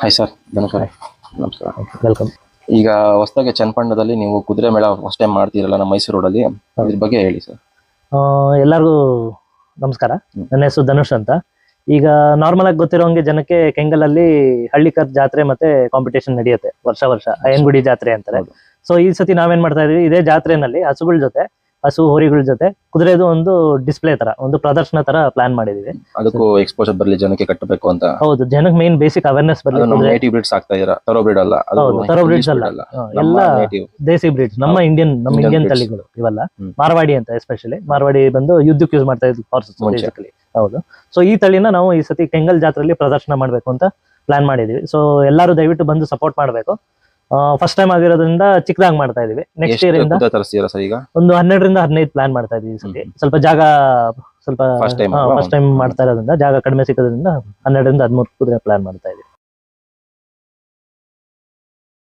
Hi sir Dhanush ನಮಸ್ಕಾರ. Welcome ಈಗ ಹೊಸದಾಗಿ ಚನ್ನಪಣ್ಣದಲ್ಲಿ ನೀವು ಕುದುರೆ ಮೇಳ ಫಸ್ಟ್ ಟೈಮ್ ಮಾಡ್ತೀರಲ್ಲ ನಮ್ಮ ಮೈಸೂರು ರೋಡಲ್ಲಿ ಅದ್ರ ಬಗ್ಗೆ ಹೇಳಿ ಸರ್ ಎಲ್ಲರಿಗೂ ನಮಸ್ಕಾರ. ನನ್ನ ಹೆಸರು ಧನುಷ್ ಅಂತ. ಈಗ ನಾರ್ಮಲ್ ಆಗಿ ಗೊತ್ತಿರೋಂಗೆ ಜನಕ್ಕೆ ಕೆಂಗಲಲ್ಲಿ ಹಳ್ಳಿಕರ್ ಜಾತ್ರೆ ಮತ್ತೆ ಕಾಂಪಿಟೇಷನ್ ನಡೆಯುತ್ತೆ ವರ್ಷ ವರ್ಷ. ಅಯ್ಯನ್ಗುಡಿ ಜಾತ್ರೆ ಅಂತಾರೆ. ಸೊ ಈ ಸತಿ ನಾವೇನ್ ಮಾಡ್ತಾ ಇದೀವಿ ಇದೇ ಜಾತ್ರೆನಲ್ಲಿ ಹಸುಗಳ ಜೊತೆ ಹಸು ಹೋರಿಗಳ ಜೊತೆ ಕುದುರೆದು ಒಂದು ಡಿಸ್ಪ್ಲೇ ತರ ಒಂದು ಪ್ರದರ್ಶನ ತರ ಪ್ಲಾನ್ ಮಾಡಿದೀವಿ. ಅದಕ್ಕೂ ಎಕ್ಸ್ಪೋಜರ್ ಬರಲಿ ಜನಕ್ಕೆ ಕಟ್ಟಬೇಕು ಅಂತ. ಹೌದು ಜನಕ್ಕೆ ಮೇನ್ ಬೇಸಿಕ್ ಅವೇರ್ನೆಸ್ ಬರಲಿ ನಮ್ಮ ಕುದುರೆ. ನೇಟಿವ್ ಬ್ರೀಡ್ಸ್ ಆಗ್ತಾ ಇದೀರಾ ತರೋ ಬ್ರೀಡ್ ಅಲ್ಲ ಅದು ಹೌದು, thoroughbreds English ಅಲ್ಲ. ಅಲ್ಲ. ನಮ್ಮ ಎಲ್ಲ ದೇಸಿ ಬ್ರೀಡ್ಸ್ ನಮ್ಮ ಇಂಡಿಯನ್ ನಮ್ಮ ಇಂಡಿಯನ್ ತಳಿಗಳು ಇವೆಲ್ಲ. ಮಾರ್ವಾಡಿ ಅಂತ ಎಸ್ಪೆಷಲಿ ಮಾರ್ವಾಡಿ ಬಂದು ಯುದ್ಧಕ್ಕೆ ಯೂಸ್ ಮಾಡ್ತಾ ಇದ್ವಿ ಫಾರ್ಸಸ್ ಮುಂಚೆ. ಹೌದು. ಸೊ ಈ ತಳಿನ ನಾವು ಈ ಸತಿ ಕೆಂಗಲ್ ಜಾತ್ರೆಯಲ್ಲಿ ಪ್ರದರ್ಶನ ಮಾಡಬೇಕು ಅಂತ ಪ್ಲಾನ್ ಮಾಡಿದೀವಿ. ಸೊ ಎಲ್ಲರೂ ದಯವಿಟ್ಟು ಬಂದು ಸಪೋರ್ಟ್ ಮಾಡಬೇಕು. ಫಸ್ಟ್ ಟೈಮ್ ಆಗಿರೋದ್ರಿಂದ ಚಿಕ್ಕದಾಗಿ ಮಾಡ್ತಾ ಇದೀವಿ ನೆಕ್ಸ್ಟ್ ಇಯರ್ ಇಂದ ಸರ್ ಈಗ? ಒಂದು ಹನ್ನೆರಡರಿಂದ ಹದಿನೈದು ಪ್ಲಾನ್ ಮಾಡ್ತಾ ಇದೀವಿ ಸತಿ. ಸ್ವಲ್ಪ ಜಾಗ ಸ್ವಲ್ಪ? ಫಸ್ಟ್ ಟೈಮ್ ಮಾಡ್ತಾ ಇರೋದ್ರಿಂದ ಜಾಗ ಕಡಿಮೆ ಸಿಕ್ಕೋದ್ರಿಂದ ಹನ್ನೆರಡರಿಂದ ಹದಿಮೂರು ಕುದುರೆ ಪ್ಲಾನ್ ಮಾಡ್ತಾ ಇದೀವಿ